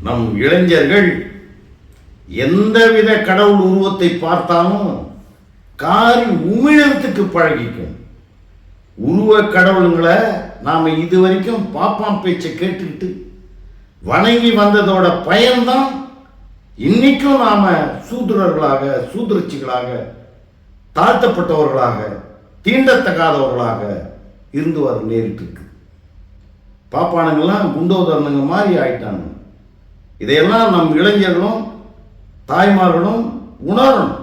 நம் இளைஞர்கள் எந்தவித கடவுள் உருவத்தை பார்த்தாலும் காரி உமிழத்துக்கு பழகிக்கும். உருவ கடவுளுங்களை நாம் இது வரைக்கும் பாப்பான் பேச்சை கேட்டுக்கிட்டு வணங்கி வந்ததோட பயன்தான் இன்னைக்கும் நாம் சூதுரர்களாக சூத்திரச்சிகளாக தாழ்த்தப்பட்டவர்களாக தீண்டத்தகாதவர்களாக இருந்து வர நேரிட்டு இருக்கு பாப்பானுங்கெல்லாம் குண்டோதரனுங்க மாதிரி ஆயிட்டாங்க இதையெல்லாம் நம் இளைஞர்களும் தாய்மார்களும் உணரணும்.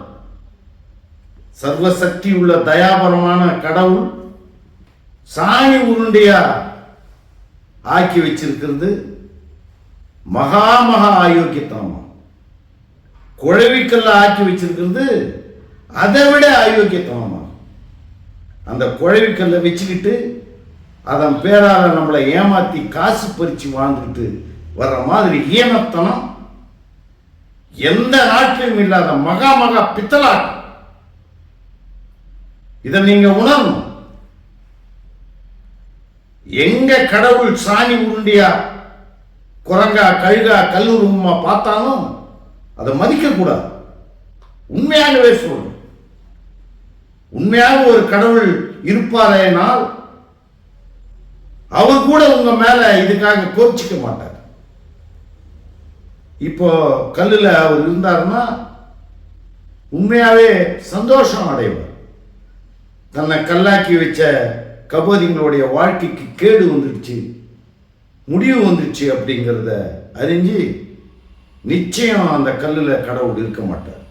சர்வசக்தி உள்ள தயாபரமான கடவுள் சாணி உருண்டையா ஆக்கி வச்சிருக்கிறது. மகா மகா ஆயோக்கியத்தனமா குழவிக்கல்ல ஆக்கி வச்சிருக்கிறது. அதை விட ஆயோக்கியத்தனமா அந்த குழவிக்கல்ல வச்சுக்கிட்டு அதன் பேரால நம்மளை ஏமாத்தி காசு பறிச்சு வாழ்ந்துட்டு வர்ற மாதிரி ஈனத்தனம் எந்த நாட்டிலும் இல்லாத மகா மகா பித்தலாட்டம். இதை நீங்க உணரணும். எங்க கடவுள் சாணி உருண்டியா குரங்கா கழுகா கல்லூருமா பார்த்தாலும் அதை மதிக்க கூடாது. உண்மையாகவே சொல்லணும் உண்மையாக ஒரு கடவுள் இருப்பாரேனால் அவர் கூட உங்க மேல இதுக்காக கோச்சிக்க மாட்டார். இப்போ கல்லில் அவர் இருந்தாருன்னா உண்மையாகவே சந்தோஷம் அடைவார். தன்னை கல்லாக்கி வச்ச கபோதிங்களுடைய வாழ்க்கைக்கு கேடு வந்துடுச்சு முடிவு வந்துடுச்சு அப்படிங்கிறத அறிஞ்சு நிச்சயம் அந்த கல்லில் கடவுள் இருக்க மாட்டார்.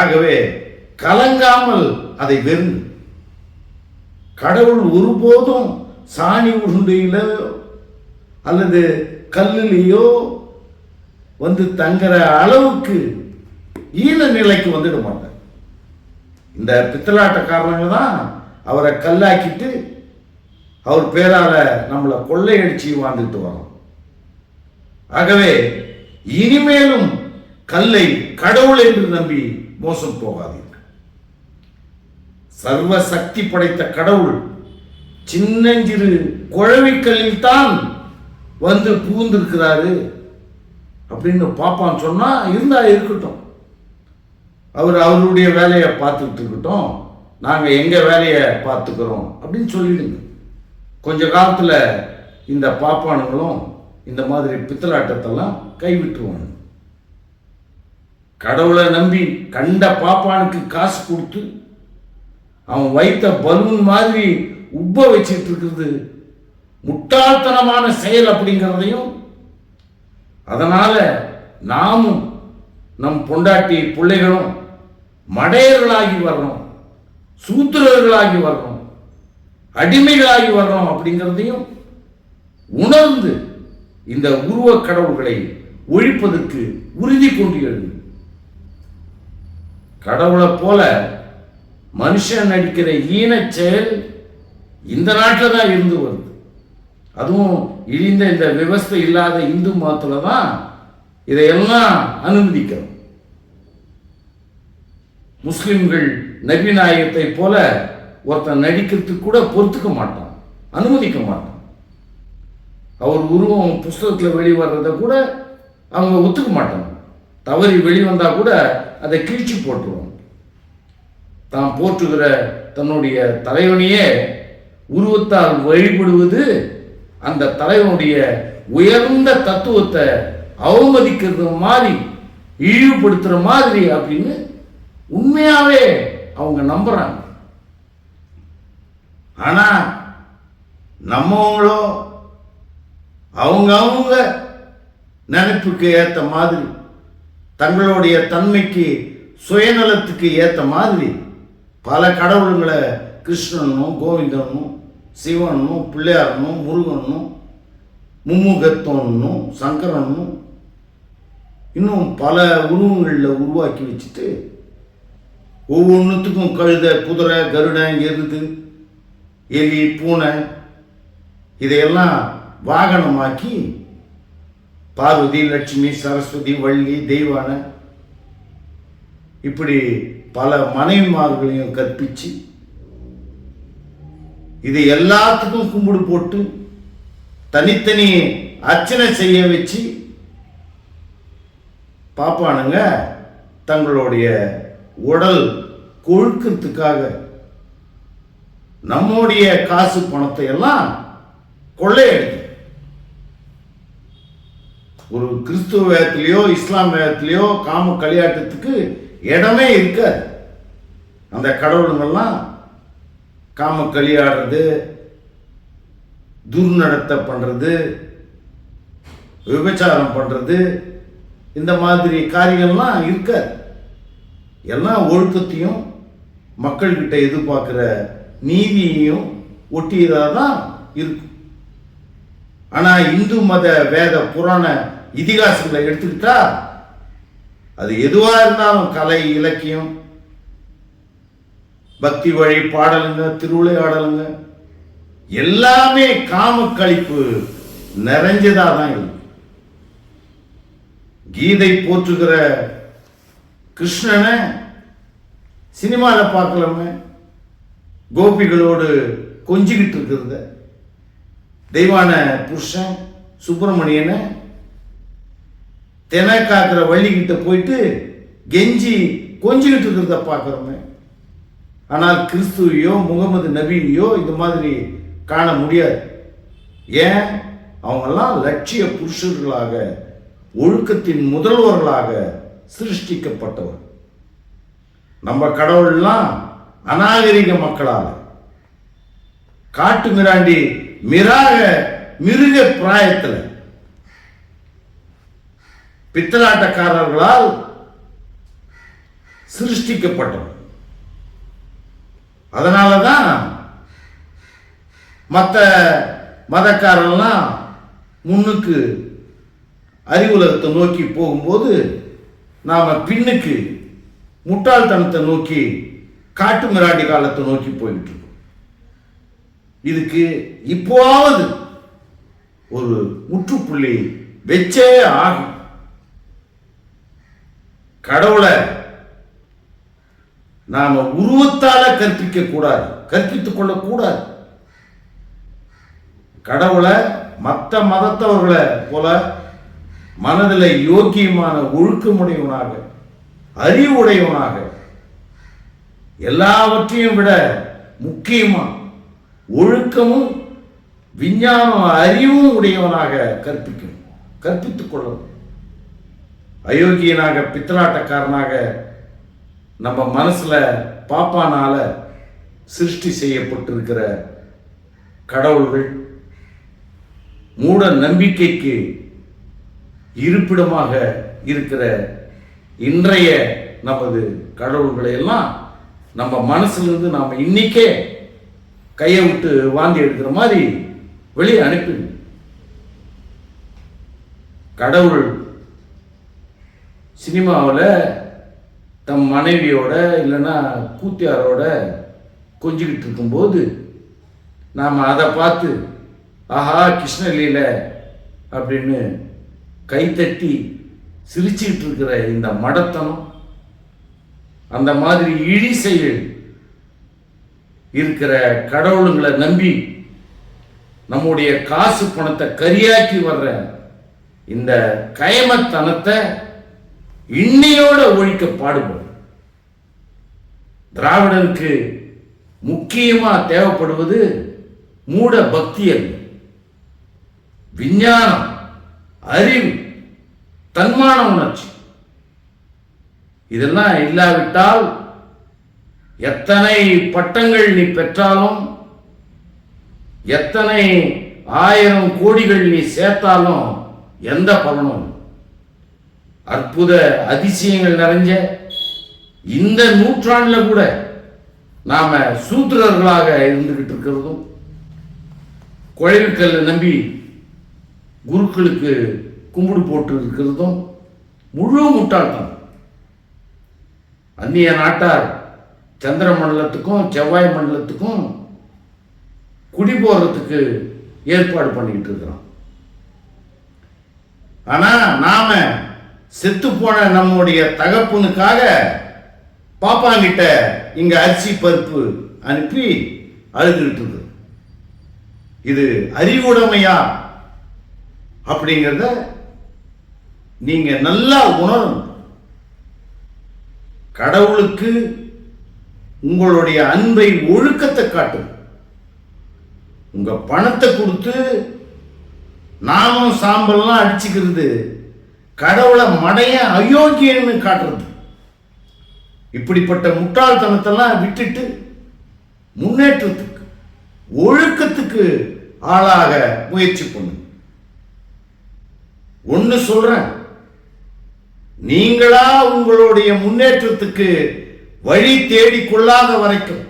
ஆகவே கலங்காமல் அதை வெறுங்க கடவுள் ஒருபோதும் சாணி உருண்டையிலோ அல்லது கல்லிலேயோ வந்து தங்குற அளவுக்கு ஈன நிலைக்கு வந்துட மாட்டார். இந்த பித்தலாட்டக்காரங்க தான் அவரை கல்லாக்கிட்டு அவர் பேரால நம்மளை கொள்ளையடிச்சு வாழ்ந்துட்டு வரோம். ஆகவே இனிமேலும் கல்லை கடவுள் என்று நம்பி மோசம் போகாதீர்கள். சர்வ சக்தி படைத்த கடவுள் சின்னஞ்சிறு குழவிக்கல்லில் தான் வந்து பூந்திருக்கிறாரு அப்படின்னு பார்ப்பான்னு சொன்னால் இருந்தால் இருக்கட்டும். அவர் அவருடைய வேலையை பார்த்துக்கிட்டு இருக்கட்டும். நாங்கள் எங்கள் வேலையை பார்த்துக்கிறோம் அப்படின்னு சொல்லிடுங்க. கொஞ்ச காலத்தில் இந்த பாப்பானுங்களும் இந்த மாதிரி பித்தலாட்டத்தெல்லாம் கைவிட்டுருவாங்க. கடவுளை நம்பி கண்ட பாப்பானுக்கு காசு கொடுத்து அவன் வைத்த பலூன் மாதிரி உப்ப வச்சிட்டு இருக்கிறது முட்டாள்தனமான செயல் அப்படிங்கிறதையும் அதனால நாமும் நம் பொண்டாட்டி பிள்ளைகளும் மடையர்களாகி வர்றோம் சூத்திரர்களாகி வர்றோம் அடிமைகளாகி வர்றோம் அப்படிங்கிறதையும் உணர்ந்து இந்த உருவக் கடவுள்களை ஒழிப்பதற்கு உறுதி கொண்டு எழுது. கடவுளை போல மனுஷன் நடிக்கிற ஈனச் செயல் இந்த நாட்டில் தான் இருந்து வருது. அதுவும் இழிந்த இந்த விவஸ்தை இல்லாத இந்து மதத்தில் தான் இதையெல்லாம் அனுமதிக்கிறோம் முஸ்லிம்கள் நபி நாயகத்தை போல ஒருத்தன் நடிக்கிறதுக்கு கூட பொறுத்துக்க மாட்டான் அனுமதிக்க மாட்டான். அவர் உருவம் புஸ்தகத்தில் வெளிவர்றதை கூட அவங்க ஒத்துக்க மாட்டாங்க. தவறி வெளிவந்தால் கூட அதை கிழிச்சு போட்டுருவாங்க. தான் போற்றுகிற தன்னுடைய தலைவனையே உருவத்தால் வழிபடுவது அந்த தலைவனுடைய உயர்ந்த தத்துவத்தை அவமதிக்கிறது மாதிரி இழிவுபடுத்துற மாதிரி அப்படின்னு உண்மையாவே அவங்க நம்புறாங்க. ஆனா நம்மவங்களோ அவங்க அவங்க நினைப்புக்கு ஏத்த மாதிரி தங்களுடைய தன்மைக்கு சுயநலத்துக்கு ஏத்த மாதிரி பல கடவுளுங்களை கிருஷ்ணனும் கோவிந்தனும் சிவனும் பிள்ளையாரனும் முருகனும் மும்முகத்தோன்னும் சங்கரனும் இன்னும் பல உருவங்களில் உருவாக்கி வச்சுட்டு ஒவ்வொன்றுத்துக்கும் கழுத குதிரை கருடன் எருது எலி பூனை இதையெல்லாம் வாகனமாக்கி பார்வதி லட்சுமி சரஸ்வதி வள்ளி தெய்வான இப்படி பல மனைவிமார்களையும் கற்பிச்சு இது எல்லாத்துக்கும் கும்பிடு போட்டு தனித்தனி அர்ச்சனை செய்ய வச்சு பாப்பானுங்க தங்களுடைய உடல் கொழுக்கிறதுக்காக நம்முடைய காசு பணத்தை எல்லாம் கொள்ளையடிக்கும் ஒரு கிறிஸ்துவ வேதத்திலேயோ இஸ்லாம் வேதத்திலேயோ காம கலியாட்டத்துக்கு இடமே இருக்காது. அந்த கடவுளுங்கெல்லாம் காம களியாடுறது துர்நடத்தை பண்ணுறது விபச்சாரம் பண்ணுறது இந்த மாதிரி காரியங்கள்லாம் இருக்காது. எல்லா ஒழுக்கத்தையும் மக்கள்கிட்ட எதிர்பார்க்குற நீதியையும் ஒட்டியதாக தான் இருக்கும். ஆனால் இந்து மத வேத புராண இதிகாசங்களை எடுத்துக்கிட்டா அது எதுவாக இருந்தாலும் கலை இலக்கியம் பக்தி வழி பாடலுங்க திருவிளையாடலுங்க எல்லாமே காம கழிப்பு நிறைஞ்சதா தான் இருக்கு. கீதை போற்றுகிற கிருஷ்ணனை சினிமாவில் பார்க்கலாமே கோபிகளோடு கொஞ்சிக்கிட்டு இருக்கிறத தெய்வான புருஷன் சுப்பிரமணியனை தென காக்கிற வள்ளிக்கிட்ட போயிட்டு கெஞ்சி கொஞ்சிக்கிட்டு இருக்கிறத பார்க்குறோமே. ஆனால் கிறிஸ்துவையோ முகமது நபியோ இந்த மாதிரி காண முடியாது. ஏன்? அவங்கெல்லாம் லட்சிய புருஷர்களாக ஒழுக்கத்தின் முதல்வர்களாக சிருஷ்டிக்கப்பட்டவர். நம்ம கடவுள்லாம் அநாகரிக மக்களால். காட்டு மிராண்டி மிராக மிருக பிராயத்தில். பித்தலாட்டக்காரர்களால் சிருஷ்டிக்கப்பட்டவர். அதனால தான் மற்ற மதக்காரெல்லாம் முன்னுக்கு அறிவுலகத்தை நோக்கி போகும்போது நாம் பின்னுக்கு முட்டாள்தனத்தை நோக்கி காட்டு மிராண்டி காலத்தை நோக்கி போயிட்டு இருக்கோம். இதுக்கு இப்போவாவது ஒரு முற்றுப்புள்ளி வச்சே ஆகும் கடவுளை நாம் உருவத்தால கற்பிக்க கூடாது. கற்பித்துக் கொள்ளக்கூடாது கடவுளை மற்ற மதத்தவர்களை போல மனதில் யோக்கியமான ஒழுக்கமுடையவனாக அறிவுடையவனாக எல்லாவற்றையும் விட முக்கியமாக ஒழுக்கமும் விஞ்ஞானம் அறிவும் உடையவனாக கற்பிக்கணும். கற்பித்துக் கொள்ளணும். அயோக்கியனாக பித்தலாட்டக்காரனாக நம்ம மனசில் பாப்பானால் சிருஷ்டி செய்யப்பட்டிருக்கிற கடவுள்கள் மூட நம்பிக்கைக்கு இருப்பிடமாக இருக்கிற இன்றைய நமது கடவுள்களை எல்லாம் நம்ம மனசுலேருந்து நாம் இன்னைக்கே கையை விட்டு வாந்தி எடுக்கிற மாதிரி வெளியே அனுப்பி கடவுள் சினிமாவில் தம் மனைவியோட இல்லைன்னா கூத்தியாரோட கொஞ்சிக்கிட்டு இருக்கும்போது நாம் அதை பார்த்து ஆஹா கிருஷ்ணலீல அப்படின்னு கைத்தட்டி சிரிச்சுக்கிட்டு இருக்கிற இந்த மடத்தனம் அந்த மாதிரி இழி செயல் இருக்கிற கடவுளுங்களை நம்பி நம்முடைய காசு பணத்தை கரியாக்கி வர்ற இந்த கயமத்தனத்தை இன்னையோட ஒழிக்க பாடுபடும். திராவிடருக்கு முக்கியமா தேவைப்படுவது மூட பக்தி அல்ல. விஞ்ஞானம் அறிவு தன்மான உணர்ச்சி. இதெல்லாம் இல்லாவிட்டால் எத்தனை பட்டங்கள் நீ பெற்றாலும் எத்தனை ஆயிரம் கோடிகள் நீ சேர்த்தாலும் எந்த பலனும் இல்லை. அற்புத அதிசயங்கள் நிறைஞ்ச இந்த நூற்றாண்டில் கூட நாம சூத்திரர்களாக இருந்துகிட்டு இருக்கிறதும் குழைவுக்கல்லை நம்பி குருக்களுக்கு கும்பிடு போட்டு இருக்கிறதும் முழு முட்டாள்தான் அந்நிய நாட்டார் சந்திர மண்டலத்துக்கும் செவ்வாய் மண்டலத்துக்கும் குடி போறதுக்கு ஏற்பாடு பண்ணிக்கிட்டு இருக்கிறோம். ஆனா நாம செத்துப்போன நம்முடைய தகப்பனுக்காக பாப்பாங்கிட்ட இங்க அரிசி பருப்பு அனுப்பி அழுதுகிட்டு இது அறிவுடைமையா? அப்படிங்கிறத நீங்க நல்லா உணரும் கடவுளுக்கு உங்களுடைய அன்பை ஒழுக்கத்தை காட்டும். உங்க பணத்தை கொடுத்து நாமும் சாம்பல்லாம் அடிச்சுக்கிறது கடவுளை மடைய அயோக்கியன்னு காட்டுறது. இப்படிப்பட்ட முட்டாள்தனத்தெல்லாம் விட்டுட்டு முன்னேற்றத்துக்கு ஒழுக்கத்துக்கு ஆளாக முயற்சி பண்ணு. ஒன்று சொல்றேன். நீங்களா உங்களுடைய முன்னேற்றத்துக்கு வழி தேடிக்கொள்ளாத வரைக்கும்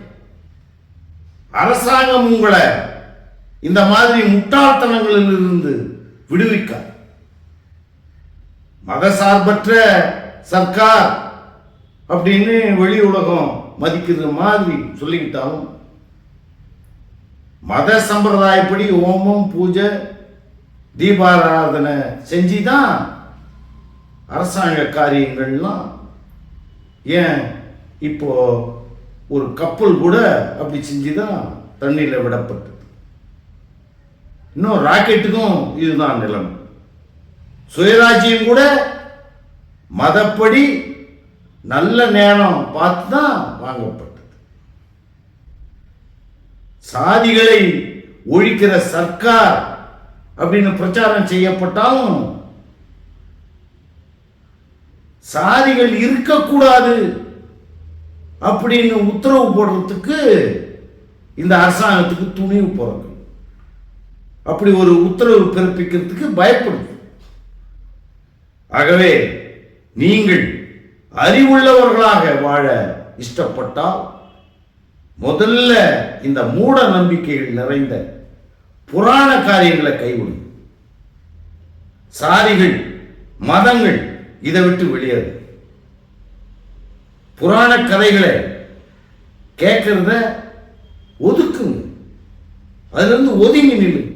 அரசாங்கம் உங்களை இந்த மாதிரி முட்டாள்தனங்களில் இருந்து விடுவிக்காது. மதசார்பற்ற சர்க்கார் அப்படின்னு வெளி உலகம் மதிக்கிற மாதிரி சொல்லிக்கிட்டாலும் மத சம்பிரதாயப்படி ஹோமம் பூஜை தீபாராதனை செஞ்சு தான் அரசாங்க காரியங்கள்லாம் ஏன் இப்போ ஒரு கப்பல் கூட அப்படி செஞ்சு தான் தண்ணியில் விடப்பட்டது. இன்னும் ராக்கெட்டுக்கும் இதுதான் நிலைமை. சுயராஜ்யம் கூட மதப்படி நல்ல நேரம் பார்த்து தான் வாங்கப்பட்டது. சாதிகளை ஒழிக்கிற சர்க்கார் அப்படின்னு பிரச்சாரம் செய்யப்பட்டாலும் சாதிகள் இருக்கக்கூடாது அப்படின்னு உத்தரவு போடுறதுக்கு இந்த அரசாங்கத்துக்கு துணிவு போறது அப்படி ஒரு உத்தரவு பிறப்பிக்கிறதுக்கு பயப்படுது. ஆகவே நீங்கள் அறிவுள்ளவர்களாக வாழ இஷ்டப்பட்டால் முதல்ல இந்த மூட நம்பிக்கைகள் நிறைந்த புராண காரியங்களை கைவிடும் சாதிகள் மதங்கள் இதை விட்டு வெளியேறு. புராண கதைகளை கேட்கறத ஒதுக்குங்க. அதுல இருந்து ஒதுங்கி நில்லு.